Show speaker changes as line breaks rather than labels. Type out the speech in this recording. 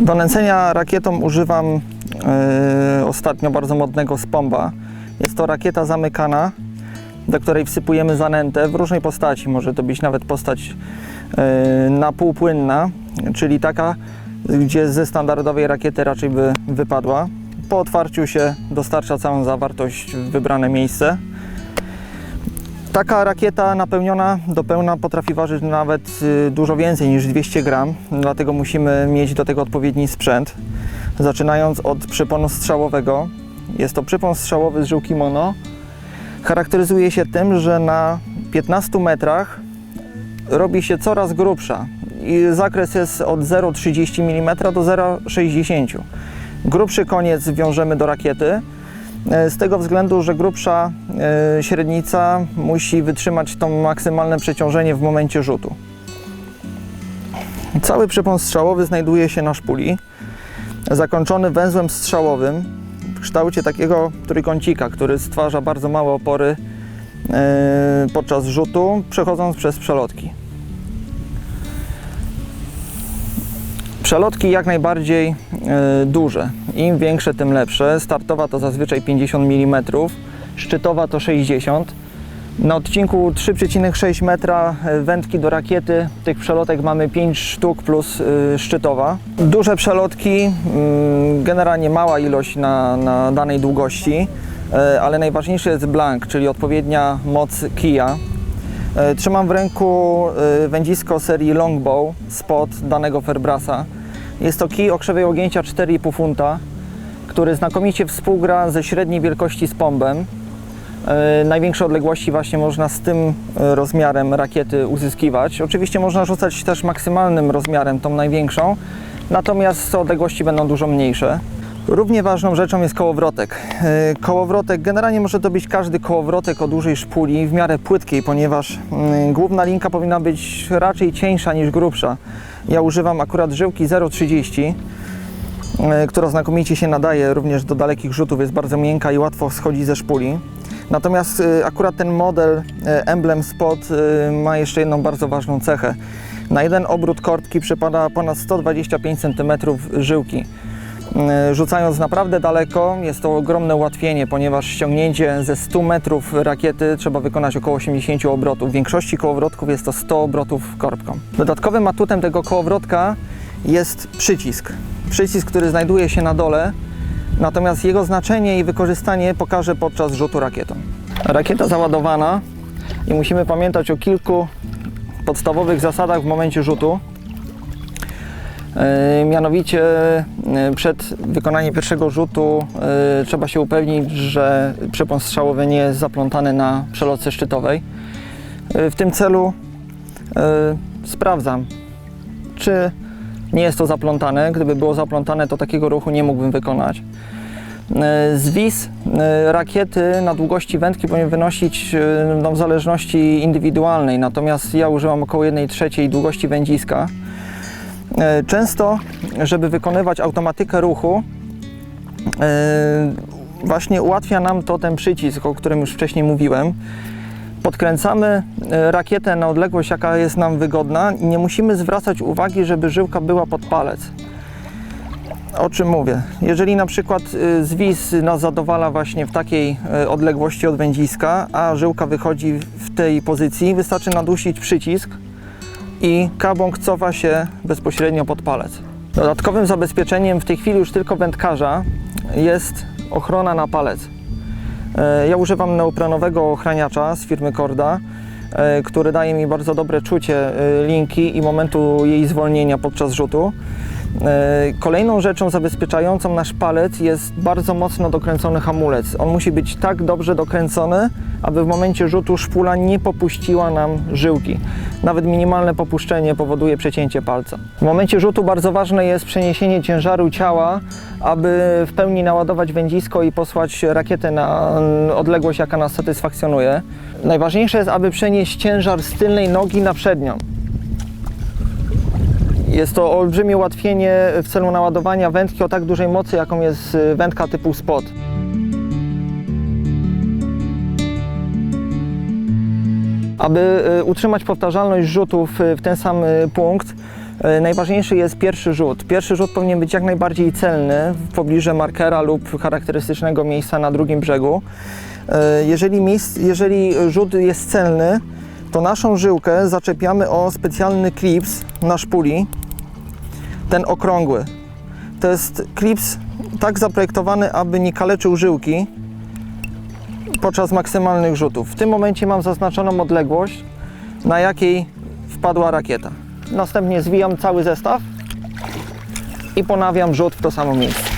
Do nęcenia rakietą używam e, ostatnio bardzo modnego spomba. Jest to rakieta zamykana, do której wsypujemy zanętę w różnej postaci. Może to być nawet postać e, napółpłynna, czyli taka, gdzie ze standardowej rakiety raczej by wypadła. Po otwarciu się dostarcza całą zawartość w wybrane miejsce. Taka rakieta napełniona do pełna potrafi ważyć nawet y, dużo więcej niż 200 gram, dlatego musimy mieć do tego odpowiedni sprzęt. Zaczynając od przyponu strzałowego. Jest to przypon strzałowy z żyłki mono. Charakteryzuje się tym, że na 15 metrach robi się coraz grubsza i zakres jest od 0,30 mm do 0,60 Grubszy koniec wiążemy do rakiety, e, z tego względu, że grubsza e, średnica musi wytrzymać to maksymalne przeciążenie w momencie rzutu. Cały przypon strzałowy znajduje się na szpuli, zakończony węzłem strzałowym w kształcie takiego trójkącika, który stwarza bardzo małe opory e, podczas rzutu, przechodząc przez przelotki. Przelotki jak najbardziej e, duże. Im większe, tym lepsze. Startowa to zazwyczaj 50 mm, szczytowa to 60 Na odcinku 3,6 metra e, wędki do rakiety tych przelotek mamy 5 sztuk plus e, szczytowa. Duże przelotki, mm, generalnie mała ilość na, na danej długości, ale najważniejszy jest blank, czyli odpowiednia moc kija. Trzymam w ręku wędzisko serii Longbow spod danego Fairbrasa. Jest to kij o krzywej ogięcia 4,5 funta, który znakomicie współgra ze średniej wielkości z pombem. E, Największe odległości właśnie można z tym e, rozmiarem rakiety uzyskiwać. Oczywiście można rzucać też maksymalnym rozmiarem, tą największą, natomiast odległości będą dużo mniejsze. Równie ważną rzeczą jest kołowrotek. E, Kołowrotek, generalnie może to być każdy kołowrotek o dużej szpuli, w miarę płytkiej, ponieważ mm, główna linka powinna być raczej cieńsza niż grubsza. Ja używam akurat żyłki 0,30, e, która znakomicie się nadaje również do dalekich rzutów, jest bardzo miękka i łatwo schodzi ze szpuli. Natomiast e, akurat ten model Emblem Spot ma jeszcze jedną bardzo ważną cechę. Na jeden obrót korbki przypada ponad 125 cm żyłki. E, Rzucając naprawdę daleko jest to ogromne ułatwienie, ponieważ ściągnięcie ze 100 metrów rakiety trzeba wykonać około 80 obrotów. W większości kołowrotków jest to 100 obrotów korbką. Dodatkowym atutem tego kołowrotka jest przycisk. Przycisk, który znajduje się na dole, natomiast jego znaczenie i wykorzystanie pokażę podczas rzutu rakietą. Rakieta załadowana i musimy pamiętać o kilku podstawowych zasadach w momencie rzutu. E, Mianowicie e, przed wykonaniem pierwszego rzutu e, trzeba się upewnić, że przypon strzałowy nie jest zaplątany na przelotce szczytowej. W tym celu sprawdzam, czy nie jest to zaplątane. Gdyby było zaplątane, to takiego ruchu nie mógłbym wykonać. Zwis rakiety na długości wędki powinien wynosić no, w zależności indywidualnej, natomiast ja używam około 1 trzeciej długości wędziska. E, Często, żeby wykonywać automatykę ruchu, e, właśnie ułatwia nam to ten przycisk, o którym już wcześniej mówiłem. Podkręcamy e, rakietę na odległość, jaka jest nam wygodna i nie musimy zwracać uwagi, żeby żyłka była pod palec. O czym mówię? Jeżeli na przykład zwis nas zadowala właśnie w takiej odległości od wędziska, a żyłka wychodzi w tej pozycji, wystarczy nadusić przycisk i kabąk cofa się bezpośrednio pod palec. Dodatkowym zabezpieczeniem w tej chwili już tylko wędkarza jest ochrona na palec. E, Ja używam neoprenowego ochraniacza z firmy Korda, e, który daje mi bardzo dobre czucie e, linki i momentu jej zwolnienia podczas rzutu. E, Kolejną rzeczą zabezpieczającą nasz palec jest bardzo mocno dokręcony hamulec. On musi być tak dobrze dokręcony, aby w momencie rzutu szpula nie popuściła nam żyłki. Nawet minimalne popuszczenie powoduje przecięcie palca. W momencie rzutu bardzo ważne jest przeniesienie ciężaru ciała, aby w pełni naładować wędzisko i posłać rakietę na odległość, jaka nas satysfakcjonuje. Najważniejsze jest, aby przenieść ciężar z tylnej nogi na przednią. Jest to olbrzymie ułatwienie w celu naładowania wędki o tak dużej mocy, jaką jest y, wędka typu spot. Aby y, utrzymać powtarzalność rzutów y, w ten sam punkt, najważniejszy jest pierwszy rzut. Pierwszy rzut powinien być jak najbardziej celny w pobliżu markera lub charakterystycznego miejsca na drugim brzegu. Jeżeli, miejsc, jeżeli rzut jest celny, to naszą żyłkę zaczepiamy o specjalny klips na szpuli, ten okrągły. To jest klips tak zaprojektowany, aby nie kaleczył żyłki podczas maksymalnych rzutów. W tym momencie mam zaznaczoną odległość, na jakiej wpadła rakieta. Następnie zwijam cały zestaw i ponawiam rzut w to samo miejsce.